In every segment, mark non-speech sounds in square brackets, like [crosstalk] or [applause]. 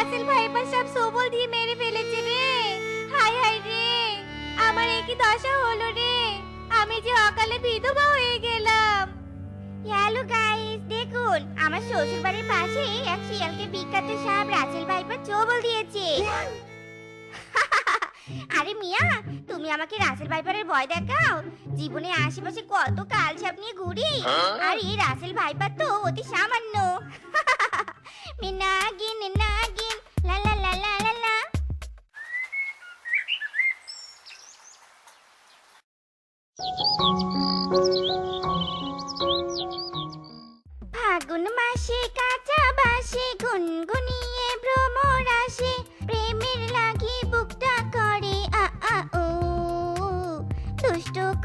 Russell viper সব সবল দিয়ে মেরে ফেলেছে রে। হাই হাই রে। আমার একই দশা হলো রে। আমি যে অকালে বিধবা হয়ে গেলাম। হ্যালো গাইস দেখুন আমার শ্বশুর বাড়ির পাশে এক শিয়ালকে বিখ্যাত সাহেব রাসেল ভাইপার চবল দিয়েছে। [laughs] আরে মিয়া তুমি আমাকে রাসেল ভাইপারের ভয় দেখাও? জীবনে আশেপাশে কত কাল সাপ নিয়ে ঘুরি। আর এই রাসেল ভাইপার তো অতি সামান্য। [laughs] মিনাগিন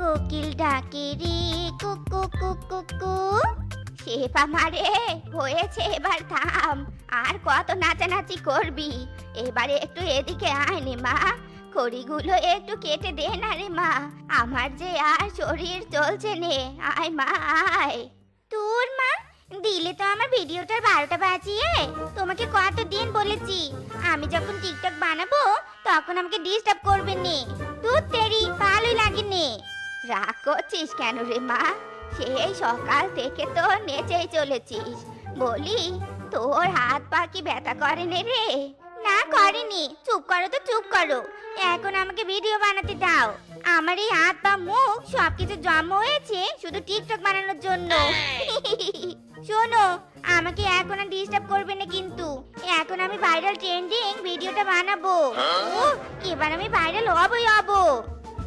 কোকিল ডাকে রে কুকু কুকু কু শেফা মারে হয়েছে এবার থাম। আর কত নাচানাচি করবি? এবারে একটু এদিকে আয় নে মা। খড়িগুলো একটু কেটে দে না রে মা। আমার যে আর শরীর চলছে নে, আয় মা, আয়। তোর মা, দিলে তো আমার ভিডিওটার বারোটা বাজিয়ে। তোমাকে কতদিন বলেছি, আমি যখন টিকটক বানাবো, তখন আমাকে ডিস্টার্ব করবে নে। দুধ তেরি ভালোই লাগে নে রাগ করছিস কেন রে মা? সেই সকাল থেকে তো নেচেই চলেছিস। বলি তোর হাত পা কি ব্যথা করে নে রে? না করেনি চুপ করো তো চুপ করো। এখন আমাকে ভিডিও বানাতে দাও। আমার এই হাত পা মুখ সবকিছু জন্ম হয়েছে শুধু টিকটক বানানোর জন্য। [laughs] শোনো আমাকে এখন আর ডিস্টার্ব করবে না কিন্তু। এখন আমি ভাইরাল ট্রেন্ডিং ভিডিওটা বানাবো। উহ, এবার আমি ভাইরাল হবই হব।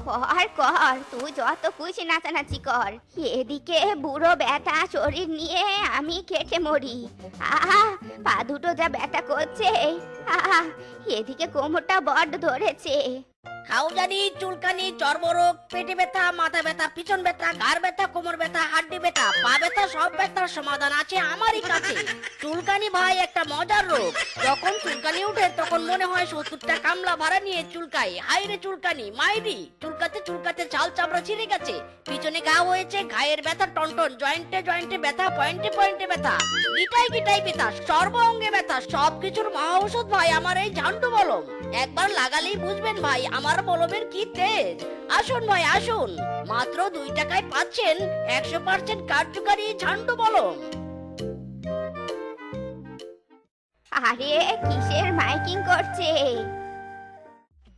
কর কর তুই যত খুশি নাচানাচি কর। এদিকে বুড়ো ব্যথা শরীর নিয়ে আমি কেটে মরি। আহা, পা দুটো যা ব্যথা করছে। আহা, এদিকে কোমরটা বড্ড ধরেছে। খাউজানি, চুলকানি, চর্মরোগ, পেটে ব্যথা, মাথা ব্যথা, পিছন ব্যথা ঘাড় ব্যথা, কোমর ব্যথা, হাড্ডি ব্যথা, পা ব্যথা, সব ব্যথার সমাধান আছে আমারই কাছে। চুলকানি ভাই একটা মজার রোগ। যখন চুলকানি উঠে, তখন মনে হয় সত্তরটা কামলা ভাড়া নিয়ে চুলকাই হাইরে চুলকানি, মাইরি! চুলকাতে চুলকাতে চাল চামড়া ছিঁড়ে গেছে। পিছনে ঘা হয়েছে, ঘায়ের ব্যথা, টনটন, জয়েন্টে জয়েন্টে ব্যথা, পয়েন্টে পয়েন্টে ব্যথা। গিটাই গিটাই ব্যথা সর্ব অঙ্গে ব্যথা, সবকিছুর মহা ঔষধ ভাই, আমার এই ঝান্ডু মলম। একবার লাগালেই বুঝবেন ভাই আমার মলমের কি তেজ? আসুন ভাই আসুন। মাত্র দুই টাকায় পাচ্ছেন একশো পার্সেন্ট কার্যকারী ঝান্ডু মলম। আরে কিসের মাইকিং করছে?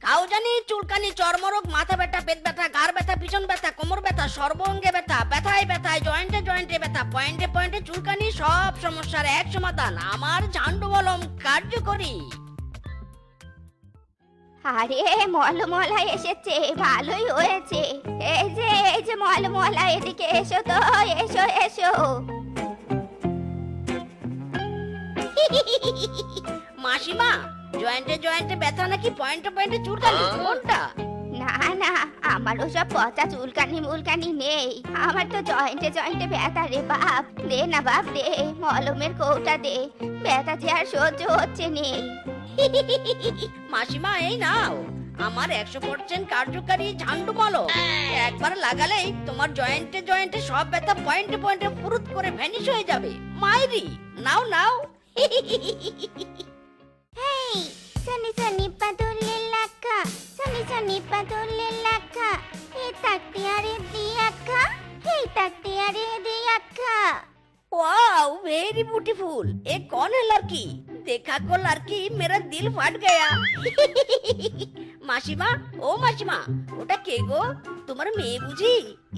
কাউজানি চুলকানি চর্মরোগ মাথা ব্যথা পেট ব্যথা ঘাড় ব্যথা পিছন ব্যথা কোমর ব্যথা সর্বঙ্গে ব্যথা ব্যথায় ব্যথায় জয়েন্টে জয়েন্টে ব্যথা পয়েন্টে পয়েন্টে চুলকানি সব সমস্যার এক সমাধান। আমার ঝান্ডু মলম কার্যকরী। আরে মলমলা এসেছে ভালোই হয়েছে। এই যে এই যে মলমলা এদিকে এসো তো এসো এসো। মাসিমা জয়েন্টে জয়েন্টে ব্যথা নাকি পয়েন্টে পয়েন্টে চুলকানি? কোনটা? না না আমার ওসব পচা চুলকানি মুলকানি নেই। আমার তো জয়েন্টে জয়েন্টে ব্যথা রে বাপ। দে না বাপ দে মলমের কৌটা দে। ব্যথা যে আর সহ্য হচ্ছে নেই। মাসিমা, এই নাও। আমার একশো পার্সেন্ট কার্যকারী ঝান্ডু মলম একবার লাগালেই তোমার জয়েন্টে জয়েন্টে সব ব্যথা পয়েন্টে পয়েন্টে ফুরুত করে ভ্যানিশ হয়ে যাবে। মাইরি, নাও নাও। হেই সনি সনি দিয়াকা वाओ वेरी ब्यूटीफुल ये कौन है लड़की देखा को लड़की मेरा दिल फट गया মাসিমা ও মাসিমা ওটা কে গো তোমার মেয়ে বুঝি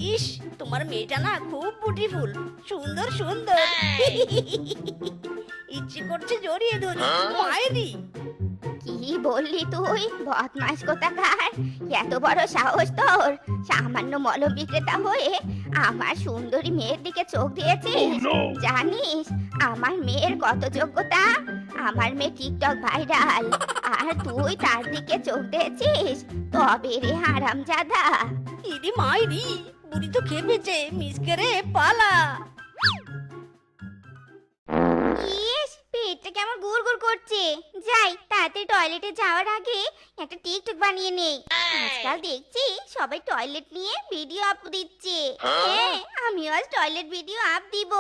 ইস তোমার মেয়েটা না খুব বিউটিফুল সুন্দর সুন্দর ইচ্ছে করছে জড়িয়ে ধরি মায়েরি কি বললি তুই? বদমাস কোথাকার? এত বড় সাহস তোর। সামান্য মলম বিক্রেতা হয়ে আমার সুন্দরী মেয়ের দিকে চোখ দিয়েছিস? জানিস আমার মেয়ের কত যোগ্যতা? আমার মেয়ে টিকটক ভাইরাল। আর তুই তার দিকে চোখ দিয়েছিস? তবে রে হারাম জাদা ইদি মায়েরি বুড়ি তো খেপেছে মিসকে পালা। কেমন গুড় গুড় করছে। যাই তাতে টয়লেটে যাওয়ার আগে একটা টিকটক বানিয়ে নেই। আজকাল দেখছি সবাই টয়লেট নিয়ে ভিডিও আপ দিচ্ছে। হ্যাঁ আমি আজ টয়লেট ভিডিও আপ দিব।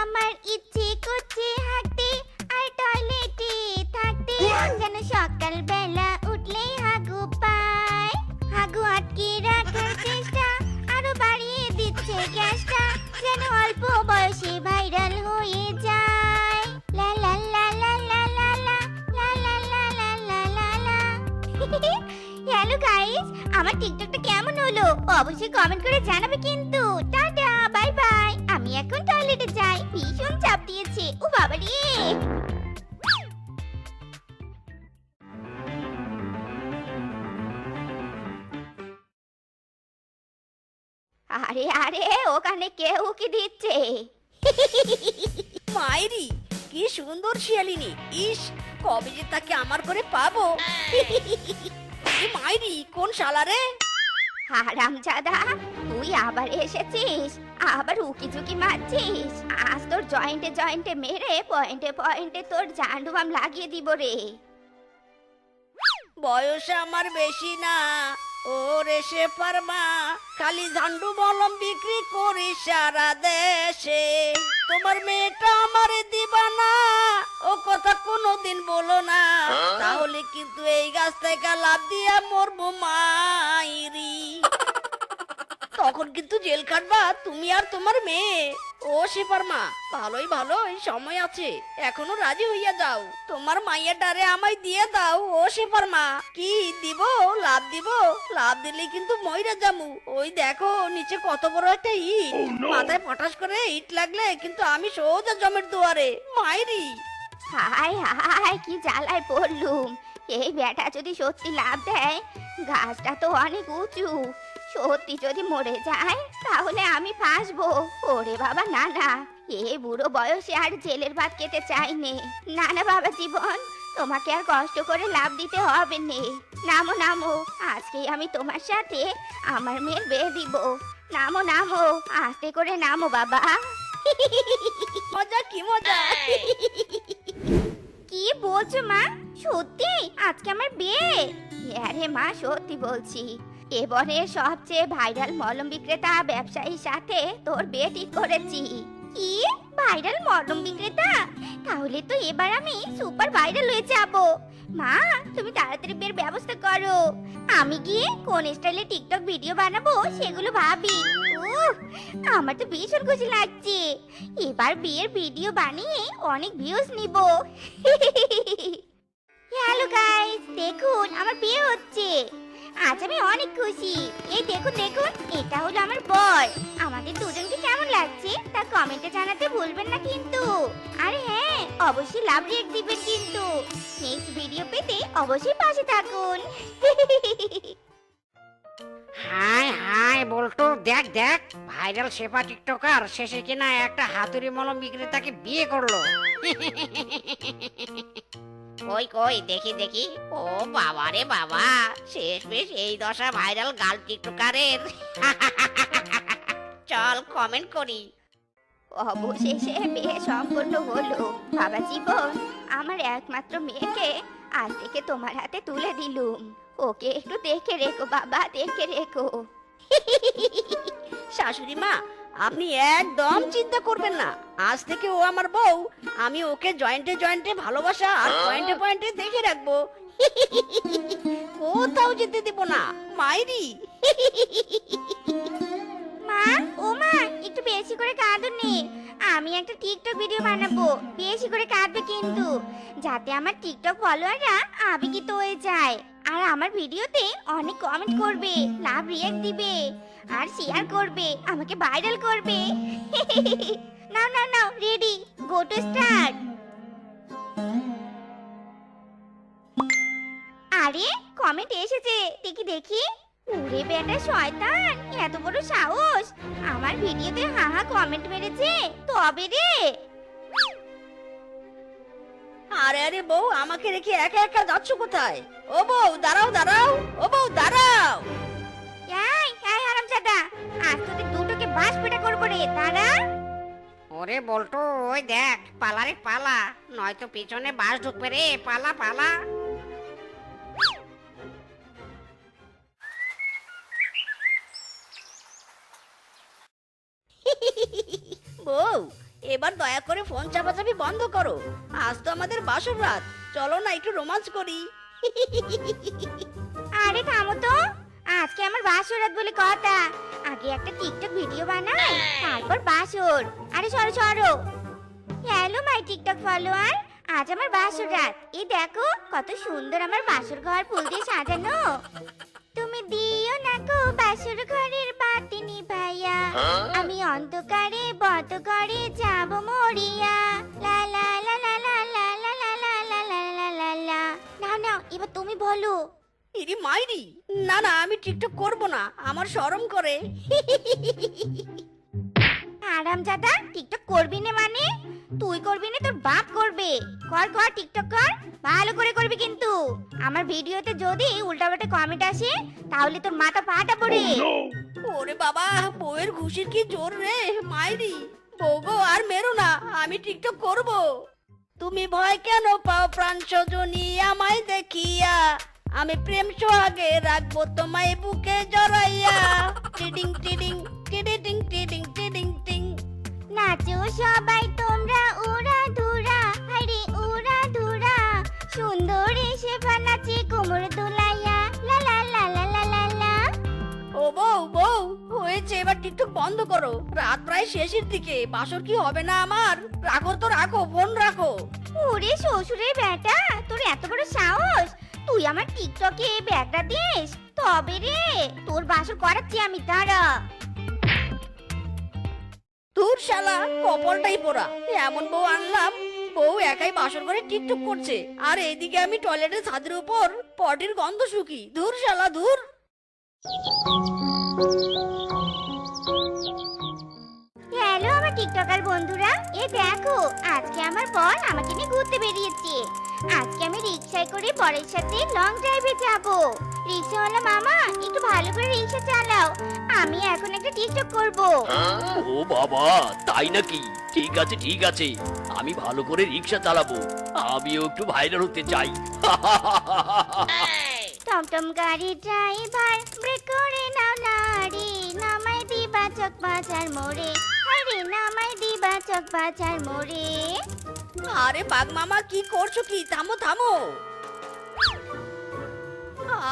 আমার ইচ্ছে করছে হাঁটতে আর টয়লেটে থাকতে। যেন সকাল বেলা উঠলেই হাগু পায়। হাগু আটকে রাখার চেষ্টা আরও বাড়িয়ে দিচ্ছে গ্যাসটা। যেন অল্প বয়সে ভাইরাল হয়ে যায়। গাইস, আমার টিকটকটা কেমন হলো? অবশ্যই কমেন্ট করে জানাবে কিন্তু। টাটা বাই বাই আমি এখন টয়লেটে যাই, ভীষণ চাপ দিয়েছে। ও বাবা রে! আরে আরে, ওখানে কি দিচ্ছে? মাইরি, কি সুন্দর শিয়ালিনী। ইস, কবে যে তাকে আমার করে পাবো? এ মাইরি কোন শালা রে। হারাম জাদা, তুই আবার এসেছিস, আবার উকি ঝুঁকি মারছিস। আজ তোর জয়েন্টে জয়েন্টে মেরে পয়েন্টে পয়েন্টে তোর লাগিয়ে দিব রে। বয়স আমার বেশি না ও রেসে পারমা খালি ঝান্ডু মলম বিক্রি করি সারা দেশে। তোমার মেয়েটা আমারে দিবা না ও কথা কোনোদিন বলো না। কিন্তু এই গাছ থেকে লাভ দিয়া মরবো মাইরি তখন কিন্তু জেল কাটবা তুমি আর তোমার মেয়ে। ও সেপার মা ভালোই ভালো এই সময় আছে এখনও রাজি হইয়া যাও। তোমার মাইয়া ডারে আমায় দিয়ে দাও ও সেপার মা। কি দিব লাভ দিব লাভ দিলে কিন্তু মইরা জামু ওই দেখো নিচে কত বড় একটা ইট। মাথায় পটাশ করে ইট লাগলে কিন্তু আমি সোজা জমের দুয়ারে। মাইরি! হায় হায় কি জ্বালায় পড়লুম। এই বেটা যদি সত্যি লাভ দেয় গাছটা তো অনেক উঁচু। সত্যি যদি মরে যায় তাহলে আমি ফাঁসবো। ওরে বাবা না না এ বুড়ো বয়সে আর জেলের ভাত খেতে চাইনে না না বাবা জীবন তোমাকে আর কষ্ট করে লাভ দিতে হবে নে। নামো নামো আজকেই আমি তোমার সাথে আমার মেয়ের বিয়ে দিব। নামো নামো আস্তে করে নামো বাবা। মজা কি মজা। কি বলছো মা? সত্যি আজকে আমার বিয়ে? আরে মা সত্যি বলছি। এবারে সবচেয়ে ভাইরাল মলম বিক্রেতা ব্যবসায়ীর সাথে তোর বিয়ে ঠিক করেছি। কি? ভাইরাল মলম বিক্রেতা? তাহলে তো এবার আমি সুপার ভাইরাল হয়ে যাব। মা তুমি তাড়াতাড়ি বিয়ের ব্যবস্থা করো। আমি গিয়ে কোন স্টাইলে টিকটক ভিডিও বানাবো সেগুলো ভাবি। উফ, আমার তো ভীষণ খুশি লাগছে। এবার বিয়ের ভিডিও বানিয়ে অনেক ভিউজ নিব। [laughs] হ্যালো গাইস, দেখুন, আমার বিয়ে হচ্ছে। আজ আমি অনেক খুশি। এই দেখুন দেখুন, এটা হলো আমার বর। আমাদের দুজনকে কেমন লাগছে, তা কমেন্টে জানাতে ভুলবেন না কিন্তু। আর হ্যাঁ অবশ্যই লাভ রিয়েক্ট দিবেন কিন্তু। নেক্সট ভিডিও পেতে অবশ্যই পাশে থাকুন। হাই হাই বলতো দেখ দেখ ভাইরাল সেবা টিকটকার শেষে কিনা একটা হাতুড়ি মলম বিক্রেতাকে বিয়ে করল। [laughs] কই কই দেখি দেখি। ও বাবা রে বাবা শেষ বেশ এই দশা ভাইরাল গাল টিকটকারের চল কমেন্ট করি। অবশেষে বিয়ে সম্পূর্ণ হলো। বাবা জীবন আমার একমাত্র মেয়েকে আজ থেকে তোমার হাতে তুলে দিলুম। ওকে একটু দেখে রেখো বাবা দেখে রেখো। শাশুড়ি মা আপনি একদম চিন্তা করবেন না। আজ থেকে ও আমার বউ, আমি ওকে জয়েন্টে জয়েন্টে ভালোবাসা আর পয়েন্টে পয়েন্টে দেখে রাখব। কোথাও যেতে দেব না। মাইরি। মা, ও মা, একটু বেশি করে কাঁদুনি আমি একটা টিকটক ভিডিও বানাবো। বেশি করে কাঁদবে কিন্তু। যাতে আমার টিকটক ফলোয়াররা আবেগিত হয়ে যায়। আর আমার ভিডিওতে অনেক কমেন্ট করবে। লাভ রিয়েক্ট দিবে। আর শেয়ার করবে আমাকে ভাইরাল করবে। নাও নাও নাও রেডি গো টু স্টার্ট আরে কমেন্ট এসেছে দেখি দেখি। ওরে বেটা শয়তান এত বড় সাহস। আমার ভিডিওতে হা হা কমেন্ট মেরেছে তবে রে। আরে আরে বউ আমাকে রেখে একা একা যাচ্ছ কোথায়? ও বউ দাঁড়াও দাঁড়াও ও বউ দাঁড়াও। এই হারামজাদা আজ তোদের দুটোকে বাস পেটা করব রে দাঁড়া ওরে বলতো ওই দেখ পালা রে পালা নয়তো পিছনে বাস ঢুকবে রে পালা পালা। বউ এবার দয়া করে ফোন চাপাচাপি বন্ধ করো। আজ তো আমাদের বাসর রাত চলো না একটু রোমান্স করি। আরে থামো তো। আজকে আমার বাসরাত বলে কথা। আগে একটা টিকটক ভিডিও বানাই, তারপর বাসর। আরে সরো সরো। হ্যালো মাই টিকটক ফলোয়ার আজ আমার বাসর রাত। এই দেখো, কত সুন্দর আমার বাসুর ঘর, ফুল দিয়ে সাজানো। আমার শরম করে। আরাম জাদা টিকটক করবি না মানে? তুই করবি না তোর বাপ করবে। কর কর টিকটক কর। ভালো করে করবি কিন্তু। আমার ভিডিওতে যদি উল্টাপাল্টা কমেন্ট আসে তাহলে তোর মাথা ফাটা পড়ে। ওরে বাবা বউয়ের ঘুষির কি জোর রে মাইরি। বউগো আর মেরো না আমি টিকটক করব। তুমি ভয় কেন পাও প্রাণ সজনী আমায় দেখিয়া। আমি প্রেম সোহাগে রাখব তোমায় বুকে জড়াইয়া। টিডিং টিডিং টিডিং টিডিং টিডিং টিং। নাচো সবাই তোমরা উড়া ধুরা হাইরে উড়া ধুরা। সুন্দর এসে নাচে কোমর দুলাইয়া। লা লা লা লা লা লা লা। ও বউ বউ হয়েছে এবার টিকটক বন্ধ করো। রাত প্রায় শেষের দিকে বাসর কি হবে না আমার? রাখো তো রাখো ফোন রাখো। ওরে শ্বশুরের বেটা তোর এত বড় সাহস? তুই আমার টিকটকে ব্যাগটা দিস? তবে রে তোর বাসর করাচ্ছি আমি দাঁড়া। তোর শালা কপালটাই পোড়া। এমন বউ আনলাম বউ একাই বাসর করে টিকটক করছে। আর এইদিকে আমি টয়লেটের ছাদের উপর পটির গন্ধ শুকি। ধুর শালা ধুর। হ্যালো আমার টিকটকার বন্ধুরা এ দেখো আজকে আমার বর আমাকে নিয়ে ঘুরতে বেরিয়েছে। আজকে আমি রিক্সায় করে বরের সাথে লং ড্রাইভে যাব। রিক্সাওয়ালা মামা একটু ভালো করে রিক্সা চালাও। আমি এখন একটা টিকটক করব। ও বাবা তাই নাকি? ঠিক আছে ঠিক আছে। আমি ভালো করে রিক্সা চালাবো। আমিও একটু ভাইরাল হতে চাই। টমটম গাড়ি ড্রাইভার ব্রেক করে নাও নারী চক বাজার মোড়ে। আরে নামাই দিবা চক বাজার মোড়ে। আরে বাঘ মামা কি করছ কি? থামো থামো।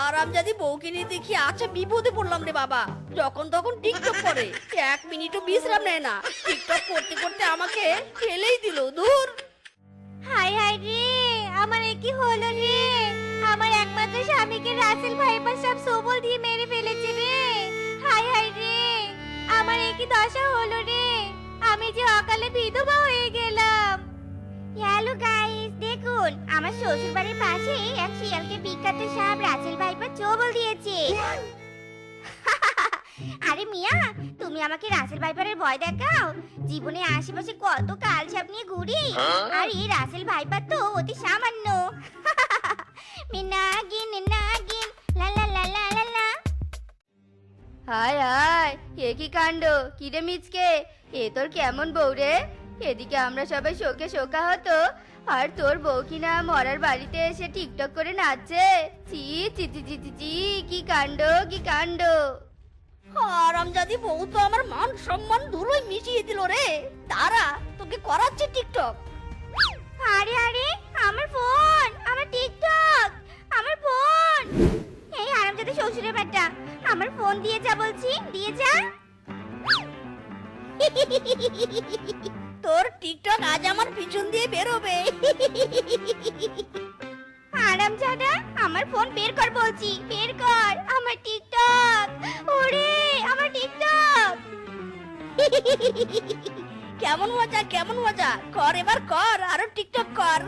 আর আমি যদি বউকে নিয়ে দেখি আচ্ছা বিপদে পড়লাম রে বাবা। যখন তখন টিকটক করে। এক মিনিটও বিশ্রাম নেয় না। টিকটক করতে করতে আমাকে ফেলেই দিল। দূর হাই হাই রে আমার এ কি হলো রে? আমার একমাত্র স্বামীকে রাসেল ভাইপার সব সবল দিয়ে মেরে ফেলেছে রে। কি দশা হলো রে? আমি যে অকালে বিধবা হয়ে গেলাম। হ্যালো গাইস দেখুন আমার শ্বশুর বাড়ির পাশে এক শিয়ালকে বিখ্যাত সাহেব রাসেল ভাইপার চবল দিয়েছে। [laughs] আরে মিয়া তুমি আমাকে রাসেল ভাইপারের ভয় দেখাও? জীবনে আশেপাশে কত কাল সাপ নিয়ে ঘুরি। আর এই রাসেল ভাইপার তো অতি সামান্য। [laughs] মিনাগিন নাগিন লা লা হাই হাই এ কি কাণ্ড? কিরে মিচকে? এ তোর কেমন বউ রে? এদিকে আমরা সবাই শোকে শোকা হতো আর তোর বউ কিনা মরার বাড়িতে এসে টিকটক করে নাচছে? চি চি চি চি চি চি কি কাণ্ড কি কাণ্ড? যদি বউ তো আমার মান সম্মান ধুলোই মিশিয়ে দিল রে। তারা তোকে করাচ্ছে টিকটক। আরে আরে আমার ফোন আমার টিকটক আমার ফোন। আরামজাদা শ্বশুরের বেটা আমার ফোন দিয়ে যা বলছি দিয়ে যা। তোর টিকটক আজ আমার পিছন দিয়ে বেরোবে। আরামজাদা আমার ফোন বের কর বলছি বের কর। আমার টিকটক। ওরে আমার টিকটক। কেমন মজা কেমন মজা। কর এবার কর আরও টিকটক কর।